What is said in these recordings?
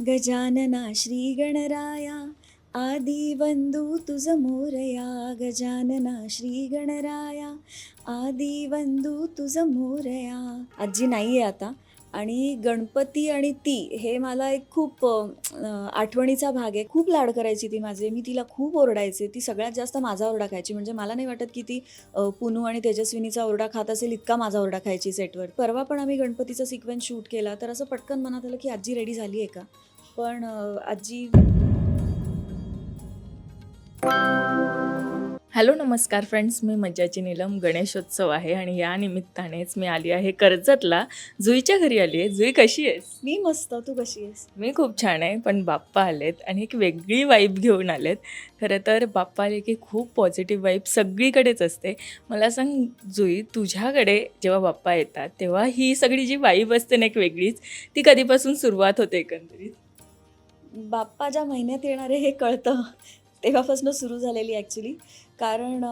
गजानना श्रीगणराया आदिवंदू तुझ मोरया गजानना श्रीगणराया आदिवंदू तुझ मोरया. आजी नाही आहे आता. आणि गणपती आणि ती हे मला एक खूप आठवणीचा भाग आहे. खूप लाड करायची ती माझे. मी तिला खूप ओरडायचे. ती सगळ्यात जास्त माझा ओरडा खायची. म्हणजे मला नाही वाटत की ती पुनू आणि तेजस्विनीचा ओरडा खात असेल इतका माझा ओरडा खायची सेटवर. परवा पण आम्ही गणपतीचा सिक्वेन्स शूट केला. तर असं पटकन मनात आलं की आजी रेडी झाली आहे का? पण आजी हॅलो नमस्कार फ्रेंड्स. मी मज्जाची नीलम. गणेशोत्सव आहे आणि या निमित्तानेच मी आली आहे कर्जतला. जुईच्या घरी आली आहे. जुई कशी आहेस? मी मस्त. तू कशी आहेस? मी खूप छान आहे पण बाप्पा आलेत आणि एक वेगळी वाईब घेऊन आलेत. खरं तर बाप्पा आले की खूप पॉझिटिव्ह वाईब सगळीकडेच असते. मला सांग जुई तुझ्याकडे जेव्हा बाप्पा येतात तेव्हा ही सगळी जी वाईब असते ना एक वेगळीच ती कधीपासून सुरुवात होते एकंदरीत? बाप्पा ज्या महिन्यात येणारे हे कळतं. तेव्हापासून सुरू झालेली ॲक्च्युली कारण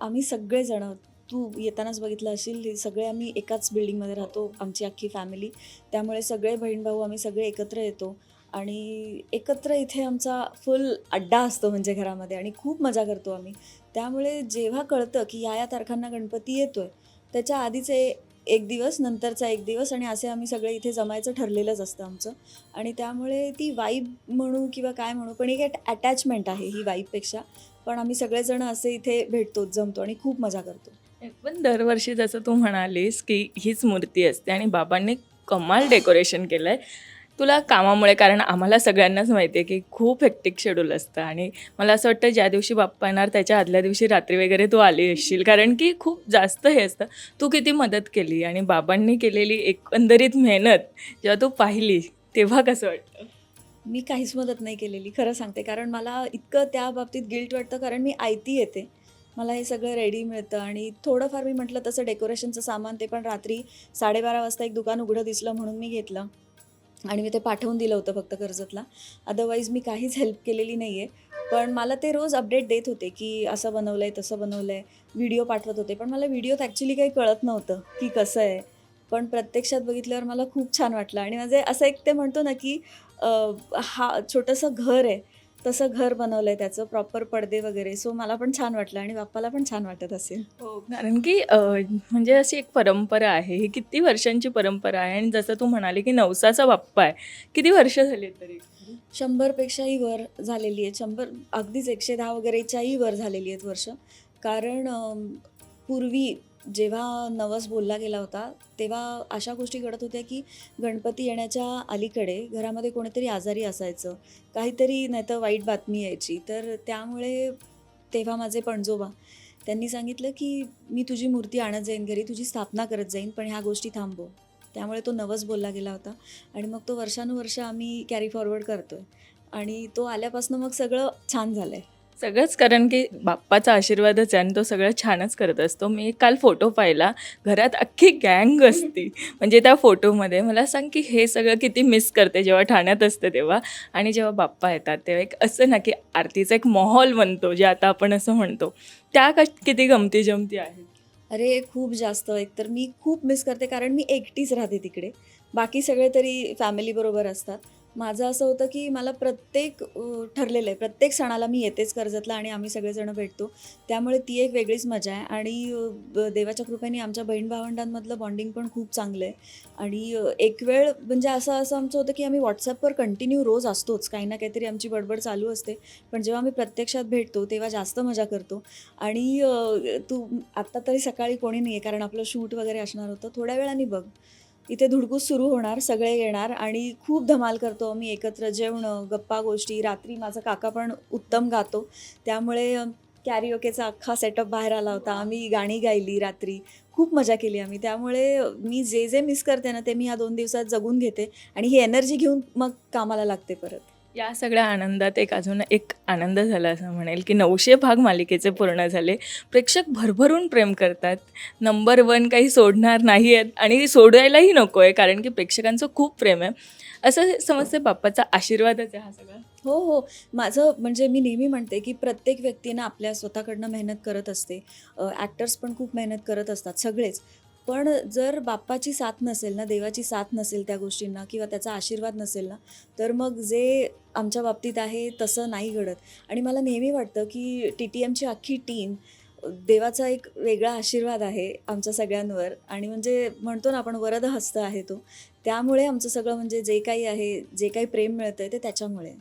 आम्ही सगळेजणं तू येतानाच बघितलं असेल सगळे आम्ही एकाच बिल्डिंगमध्ये राहतो आमची अख्खी फॅमिली. त्यामुळे सगळे बहीण भाऊ आम्ही सगळे एकत्र येतो. आणि एकत्र इथे आमचा फुल अड्डा असतो म्हणजे घरामध्ये आणि खूप मजा करतो आम्ही. त्यामुळे जेव्हा कळतं की या या तारखांना गणपती येतो आहे त्याच्या आधीचे एक दिवस नंतरचा एक दिवस आणि असे आम्ही सगळे इथे जमायचं ठरलेलंच असतं आमचं. आणि त्यामुळे ती वाईब म्हणू किंवा काय म्हणू पण एक अटॅचमेंट आहे ही वाईबपेक्षा पण आम्ही सगळेजण असे इथे भेटतो जमतो आणि खूप मजा करतो. पण दरवर्षी जसं तू म्हणालीस की हीच मूर्ती असते आणि बाबांनी कमाल डेकोरेशन केलं आहे तुला कामामुळे कारण आम्हाला सगळ्यांनाच माहिती आहे की खूप हेक्टिक शेड्यूल असतं आणि मला असं वाटतं ज्या दिवशी बाप्पा येणार त्याच्या आदल्या दिवशी रात्री वगैरे तू आली असशील कारण की खूप जास्त हे असतं. तू किती मदत केली आणि बाबांनी केलेली एकंदरीत मेहनत जेव्हा तू पाहिली तेव्हा कसं वाटतं? मी काहीच मदत नाही केलेली खरं सांगते. कारण मला इतकं त्या बाबतीत गिल्ट वाटतं कारण मी आयती येते. मला हे सगळं रेडी मिळतं आणि थोडंफार मी म्हटलं तसं डेकोरेशनचं सामान ते पण रात्री साडेबारा वाजता एक दुकान उघडं दिसलं म्हणून मी घेतलं. आणि मी ते पाठवून दिलं होतं फक्त कर्जतला. अदरवाईज मी काहीच हेल्प केलेली नाही आहे पण मला ते रोज अपडेट देत होते की असं बनवलं आहे तसं बनवलं आहे व्हिडिओ पाठवत होते. पण मला व्हिडिओत ॲक्च्युली काही कळत नव्हतं की कसं आहे. पण प्रत्यक्षात बघितल्यावर मला खूप छान वाटलं. आणि माझे असं एक ते म्हणतो ना की हा छोटंसं घर आहे. तसं घर बनवलं आहे त्याचं प्रॉपर पडदे वगैरे. सो मला पण छान वाटलं आणि बाप्पाला पण छान वाटत असेल. हो कारण की म्हणजे अशी एक परंपरा आहे. ही किती वर्षांची परंपरा आहे आणि जसं तू म्हणाली की नवसाचा बाप्पा आहे. किती वर्ष झाली तरी? शंभरपेक्षाही वर झालेली आहेत शंभर अगदीच एकशे दहा वगैरेच्याही वर झालेली आहेत वर्ष. कारण पूर्वी जेव्हा नवस बोलला गेला होता तेव्हा अशा गोष्टी घडत होत्या की गणपती येण्याच्या अलीकडे घरामध्ये कोणीतरी आजारी असायचं काहीतरी नाहीतर वाईट बातमी यायची. तर त्यामुळे तेव्हा माझे पणजोबा त्यांनी सांगितलं की मी तुझी मूर्ती आणत जाईन घरी तुझी स्थापना करत जाईन पण ह्या गोष्टी थांबव. त्यामुळे तो नवस बोलला गेला होता आणि मग तो वर्षानुवर्ष आम्ही कॅरी फॉरवर्ड करतोय आणि तो आल्यापासून मग सगळं छान झालं आहे सगळंच कारण की बाप्पाचा आशीर्वादच आहे आणि तो सगळं छानच करत असतो. मी एक काल फोटो पाहिला. घरात अख्खी गँग असती. म्हणजे त्या फोटोमध्ये मला सांग की हे सगळं किती मिस करते जेव्हा ठाण्यात असते तेव्हा. आणि जेव्हा बाप्पा येतात तेव्हा एक असं ना की आरतीचा एक माहोल बनतो जे आता आपण असं म्हणतो. त्या कश किती गमती जमती आहेत अरे खूप जास्त. एकतर मी खूप मिस करते कारण मी एकटीच राहते तिकडे. बाकी सगळे तरी फॅमिलीबरोबर असतात. माझं असं होतं की मला प्रत्येक ठरलेलं आहे. प्रत्येक सणाला मी येतेच कर्जतला आणि आम्ही सगळेजण भेटतो. त्यामुळे ती एक वेगळीच मजा आहे. आणि देवाच्या कृपेने आमच्या बहीण भावंडांमधलं बॉन्डिंग पण खूप चांगलं आहे. आणि एक वेळ म्हणजे असं असं आमचं होतं की आम्ही व्हॉट्सअपवर कंटिन्यू रोज असतोच. काही ना काहीतरी आमची बडबड चालू असते. पण जेव्हा आम्ही प्रत्यक्षात भेटतो तेव्हा जास्त मजा करतो. आणि तू आत्ता तरी सकाळी कोणी नाही आहे कारण आपलं शूट वगैरे असणार होतं. थोड्या वेळाने बघ. इथे धुडकूस सुरू होणार सगळे येणार आणि खूप धमाल करतो आम्ही एकत्र जेवणं गप्पा गोष्टी. रात्री माझा काका पण उत्तम गातो. त्यामुळे कॅरिओकेचा अख्खा सेटअप बाहेर आला होता. आम्ही गाणी गायली रात्री. खूप मजा केली आम्ही. त्यामुळे मी जे जे मिस करते ना ते मी ह्या दोन दिवसात जगून घेते आणि ही एनर्जी घेऊन मग कामाला लागते परत. या सगळ्या आनंदात एक अजून एक आनंद झाला असं म्हणेल की नऊशे भाग मालिकेचे पूर्ण झाले. प्रेक्षक भरभरून प्रेम करतात. नंबर वन काही सोडणार नाही आहेत आणि सोडायलाही नको आहे कारण की प्रेक्षकांचं खूप प्रेम आहे. असं समजते बाप्पाचा आशीर्वादच आहे हा सगळा. हो हो. माझं म्हणजे मी नेहमी म्हणते की प्रत्येक व्यक्तीनं आपल्या स्वतःकडनं मेहनत करत असते. ॲक्टर्स पण खूप मेहनत करत असतात सगळेच. पण जर बाप्पाची साथ नसेल ना देवाची साथ नसेल त्या गोष्टींना किंवा त्याचा आशीर्वाद नसेल ना तर मग जे आमच्या बाबतीत आहे तसं नाही घडत. आणि मला नेहमी वाटतं की टी टी एमची अख्खी टीम देवाचा एक वेगळा आशीर्वाद आहे आमच्या सगळ्यांवर. आणि म्हणजे म्हणतो ना आपण वरद हस्त आहे तो. त्यामुळे आमचं सगळं म्हणजे जे काही आहे जे काही प्रेम मिळतं आहे ते त्याच्यामुळे.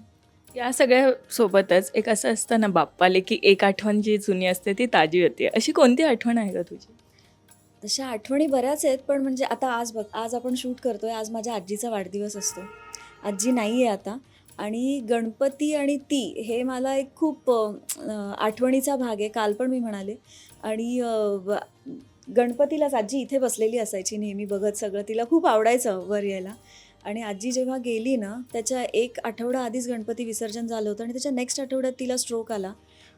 या सगळ्या सोबतच एक असं असतं ना बाप्पाले की एक आठवण जी जुनी असते ती ताजी होते. अशी कोणती आठवण आहे का तुझी? तशा आठवणी बऱ्याच आहेत पण म्हणजे आता आज बघ आज आपण शूट करतोय आज माझ्या आजीचा वाढदिवस असतो. आजी नाही आहे आता. आणि गणपती आणि ती हे मला एक खूप आठवणीचा भाग आहे. काल पण मी म्हणाले. आणि गणपतीलाच आजी इथे बसलेली असायची नेहमी बघत सगळं. तिला खूप आवडायचं वर यायला. आणि आजी जेव्हा गेली ना त्याच्या एक आठवडा आधीच गणपती विसर्जन झालं होतं आणि त्याच्या नेक्स्ट आठवड्यात तिला स्ट्रोक आला.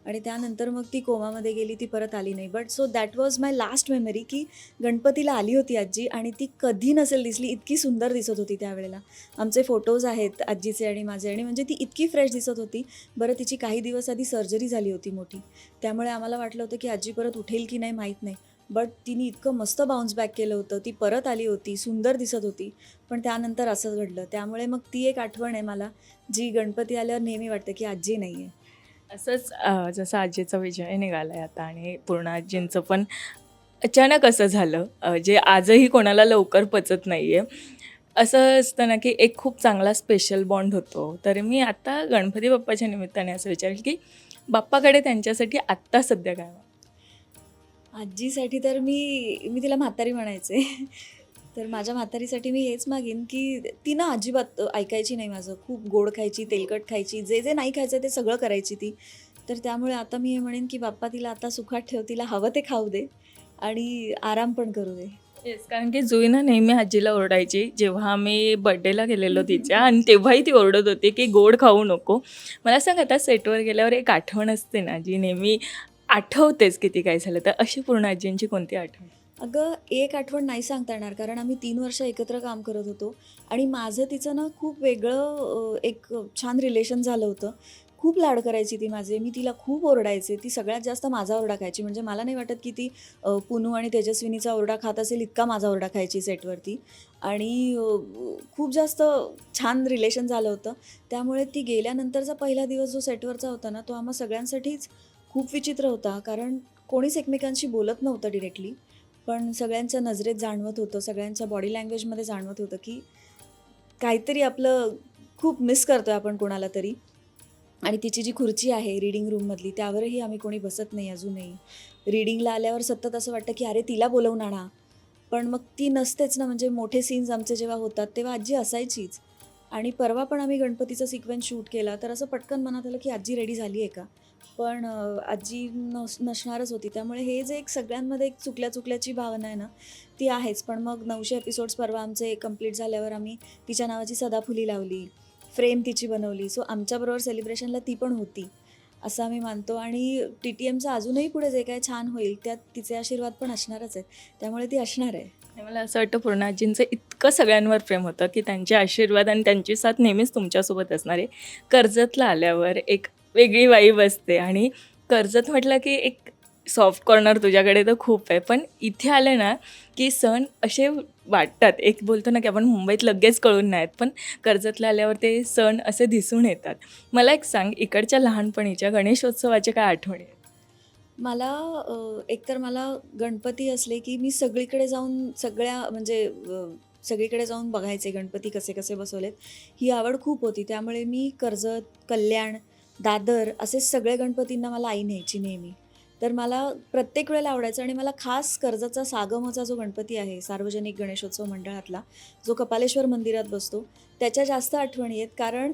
आणि त्यानंतर मग ती कोमामध्ये गेली ती परत आली नाही. But so that was my last memory की गणपतीला आली होती आजी आणि ती कधी नसेल दिसली इतकी सुंदर दिसत होती त्यावेळेला. आमचे फोटोज आहेत आजीचे आणि माझे आणि म्हणजे ती इतकी फ्रेश दिसत होती. बरं तिची काही दिवस आधी सर्जरी झाली होती मोठी. त्यामुळे आम्हाला वाटलं होतं की आजी परत उठेल की नाही माहीत नाही. बट तिने इतकं मस्त बाउन्स बॅक केलं होतं. ती परत आली होती सुंदर दिसत होती. पण त्यानंतर असं घडलं. त्यामुळे मग ती एक आठवण आहे मला जी गणपती आल्यावर नेहमी वाटतं की आजी नाही आहे असंच अं, जसं आजीचा विजय निघालाय आता आणि पूर्ण आजींचं पण अचानक असं झालं अं, जे आजही कोणाला लवकर पचत नाही आहे असं असतं ना की एक खूप चांगला स्पेशल बॉन्ड होतो. तर मी आता गणपती बाप्पाच्या निमित्ताने असं विचारेल की बाप्पाकडे त्यांच्यासाठी आत्ता सध्या काय? आजीसाठी तर मी मी तिला म्हातारी म्हणायचे. तर माझ्या म्हातारीसाठी मी हेच मागेन की ती ना अजिबात ऐकायची नाही माझं. खूप गोड खायची तेलकट खायची जे जे नाही खायचं ते सगळं करायची ती. तर त्यामुळे आता मी हे म्हणेन की बाप्पा तिला आता सुखात ठेव तिला हवं ते खाऊ दे आणि आराम पण करू दे. येस कारण की जुई ना नेहमी आजीला ओरडायची. जेव्हा आम्ही बड्डेला गेलेलो तिच्या आणि तेव्हाही ती ओरडत होती की गोड खाऊ नको. मला सांग आता सेटवर गेल्यावर एक आठवण असते ना जी नेहमी आठवतेच किती काय झालं. तर अशी पूर्ण आजींची कोणती आठवण? अगं एक आठवण नाही सांगता येणार कारण आम्ही तीन वर्ष एकत्र काम करत होतो आणि माझं तिचं ना खूप वेगळं एक छान रिलेशन झालं होतं. खूप लाड करायची ती माझे मी तिला खूप ओरडायचे ती सगळ्यात जास्त माझा ओरडा खायची. म्हणजे मला नाही वाटत की ती पुनू आणि तेजस्विनीचा ओरडा खात असेल इतका माझा ओरडा खायची सेटवरती. आणि खूप जास्त छान रिलेशन झालं होतं. त्यामुळे ती गेल्यानंतरचा पहिला दिवस जो सेटवरचा होता ना तो आम्हा सगळ्यांसाठीच खूप विचित्र होता कारण कोणीच एकमेकांशी बोलत नव्हतं डिरेक्टली पण सगळ्यांच्या नजरेत जाणवत होतं सगळ्यांच्या बॉडी लँग्वेजमध्ये जाणवत होतं की काहीतरी आपलं खूप मिस करतोय आपण कोणाला तरी. आणि तिची जी खुर्ची आहे रीडिंग रूममधली त्यावरही आम्ही कोणी बसत नाही अजूनही. रीडिंगला आल्यावर सतत असं वाटतं की अरे तिला बोलवून आणा. पण मग ती नसतेच ना म्हणजे मोठे सीन्स आमचे जेव्हा होतात तेव्हा आजी असायचीच. आणि परवा पण आम्ही गणपतीचा सिक्वेन्स शूट केला तर असं पटकन मनात आलं की आजी रेडी झाली आहे का? पण आजी नस नसणारच होती. त्यामुळे हे जे एक सगळ्यांमध्ये एक चुकल्या चुकल्याची भावना आहे ना ती आहेच. पण मग नऊशे एपिसोड्स परवा आमचे कंप्लीट झाल्यावर आम्ही तिच्या नावाची सदाफुली लावली. फ्रेम तिची बनवली. सो आमच्याबरोबर सेलिब्रेशनला ती पण होती असं आम्ही मानतो. आणि टी टी एमचं अजूनही पुढे जे काय छान होईल त्यात तिचे आशीर्वाद पण असणारच आहेत. त्यामुळे ती असणार आहे. मला असं वाटतं पूर्ण आजींचं इतकं सगळ्यांवर प्रेम होतं की त्यांचे आशीर्वाद आणि त्यांची साथ नेहमीच तुमच्यासोबत असणार आहे. कर्जतला आल्यावर एक वेगळी वाईब असते आणि कर्जत म्हटलं की एक सॉफ्ट कॉर्नर तुझ्याकडे तर खूप आहे. पण इथे आलं ना की सण असे वाटतात. एक बोलतो ना की आपण मुंबईत लगेच कळून नाहीत पण कर्जतला आल्यावर ते सण असे दिसून येतात. मला एक सांग इकडच्या लहानपणीच्या गणेशोत्सवाच्या काय आठवणी आहेत? मला एकतर मला गणपती असले की मी सगळीकडे जाऊन सगळ्या म्हणजे सगळीकडे जाऊन बघायचे गणपती कसे कसे बसवलेत. ही आवड खूप होती. त्यामुळे मी कर्जत कल्याण दादर असे सगळे गणपतींना मला आई न्यायची नेहमी. तर मला प्रत्येक वेळेला आवडायचं आणि मला खास कर्जाचा सागमचा जो गणपती आहे सार्वजनिक गणेशोत्सव मंडळातला जो कपालेश्वर मंदिरात बसतो त्याच्या जास्त आठवणी आहेत. कारण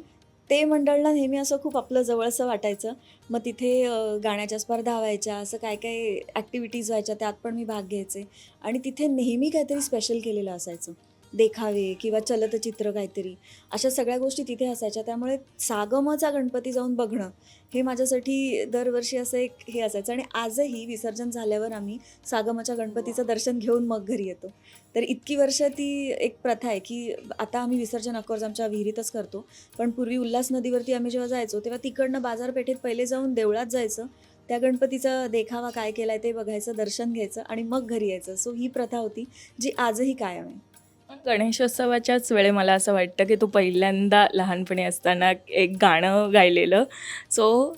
ते मंडळला नेहमी असं खूप आपलं जवळचं वाटायचं. मग तिथे गाण्याच्या स्पर्धा व्हायच्या असं काय काय ॲक्टिव्हिटीज व्हायच्या त्यात पण मी भाग घ्यायचे. आणि तिथे नेहमी काहीतरी स्पेशल केलेलं असायचं. देखावे किंवा चलतचित्र काहीतरी अशा सगळ्या गोष्टी तिथे असायच्या. त्यामुळे सागमचा गणपती जाऊन बघणं हे माझ्यासाठी दरवर्षी असं एक हे असायचं. आणि आजही विसर्जन झाल्यावर आम्ही सागमच्या गणपतीचं दर्शन घेऊन मग घरी येतो. तर इतकी वर्ष ती एक प्रथा आहे की आता आम्ही विसर्जन अकोर्स आमच्या विहिरीतच करतो. पण पूर्वी उल्हास नदीवरती आम्ही जेव्हा जायचो तेव्हा तिकडनं बाजारपेठेत पहिले जाऊन देवळात जायचं. त्या गणपतीचा देखावा काय केला आहे ते बघायचं दर्शन घ्यायचं आणि मग घरी यायचं. सो ही प्रथा होती जी आजही कायम आहे. गणेशोत्सवाच्याच वेळे मला असं वाटतं की तू पहिल्यांदा लहानपणी असताना एक गाणं गायलेलं. सो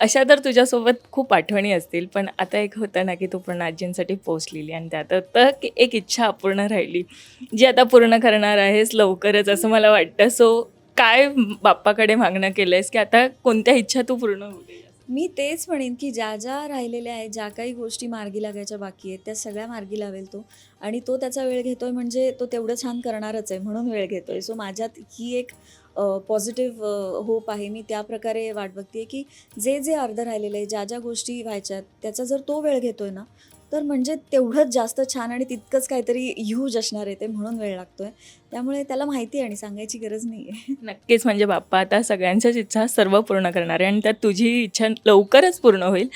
अशा तर तुझ्यासोबत खूप आठवणी असतील पण आता एक होतं ना की तू पूर्ण आजींसाठी पोचलेली आणि त्यात तर एक इच्छा अपूर्ण राहिली जी आता पूर्ण करणार आहेस लवकरच असं मला वाटतं. सो काय बाप्पाकडे मागणं केलं आहेस की आता कोणत्या इच्छा तू पूर्ण होऊ मी तेच म्हणेन की ज्या ज्या राहिलेल्या आहेत ज्या काही गोष्टी मार्गी लागायच्या बाकी आहेत त्या सगळ्या मार्गी लावेल तो. आणि तो त्याचा वेळ घेतोय म्हणजे तो तेवढं छान करणारच आहे म्हणून वेळ घेतोय. सो माझ्यात ही एक पॉझिटिव्ह होप आहे. मी त्या प्रकारे वाट बघते की जे जे अर्ध राहिलेलं आहे ज्या ज्या गोष्टी व्हायच्यात त्याचा जर तो वेळ घेतोय ना तर म्हणजे तेवढंच जास्त छान आणि तितकंच काहीतरी ह्यूज असणार आहे ते म्हणून वेळ लागतोय. त्यामुळे त्याला माहिती आहे आणि सांगायची गरज नाही आहे नक्कीच म्हणजे बाप्पा आता सगळ्यांच्याच इच्छा सर्व पूर्ण करणार आहे आणि त्यात तुझी इच्छा लवकरच पूर्ण होईल.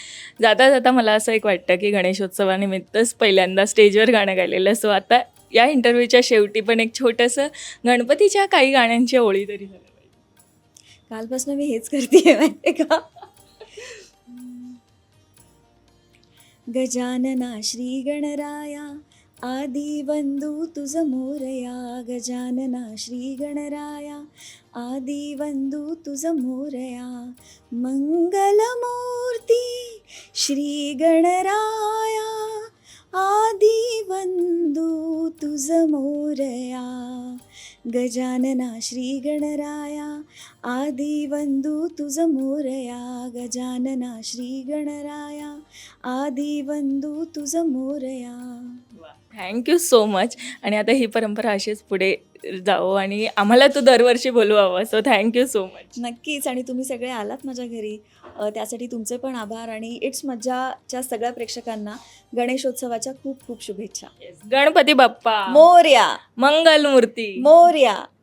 जाता जाता मला असं एक वाटतं की गणेशोत्सवानिमित्तच पहिल्यांदा स्टेजवर गाणं गायलेलं सो आता या इंटरव्ह्यूच्या शेवटी पण एक छोटंसं गणपतीच्या काही गाण्यांची ओळी तरी झालं पाहिजे. कालपासून मी हेच करते माहिती का? गजानना श्री गणराया आदी बंधू तुझ मोरया गजानना श्री गणराया आदी बंधू तुझ मोरया। मंगलमूर्ती गजानना श्री गणराया आदी बंधू तुझ मोरया गजानना श्री गणराया आदी बंधू तुझ मोरया। थँक्यू सो मच आणि आता ही परंपरा अशीच पुढे जावो आणि आम्हाला तू दरवर्षी बोलवावं so thank you so much नक्कीच. आणि तुम्ही सगळे आलात माझ्या घरी. त्यासाठी तुमचे पण आभार आणि इट्स मज्जाच्या सगळ्या प्रेक्षकांना गणेशोत्सवाच्या खूप खूप शुभेच्छा. गणपती बाप्पा. मोर्या. मंगलमूर्ती. मोर्या.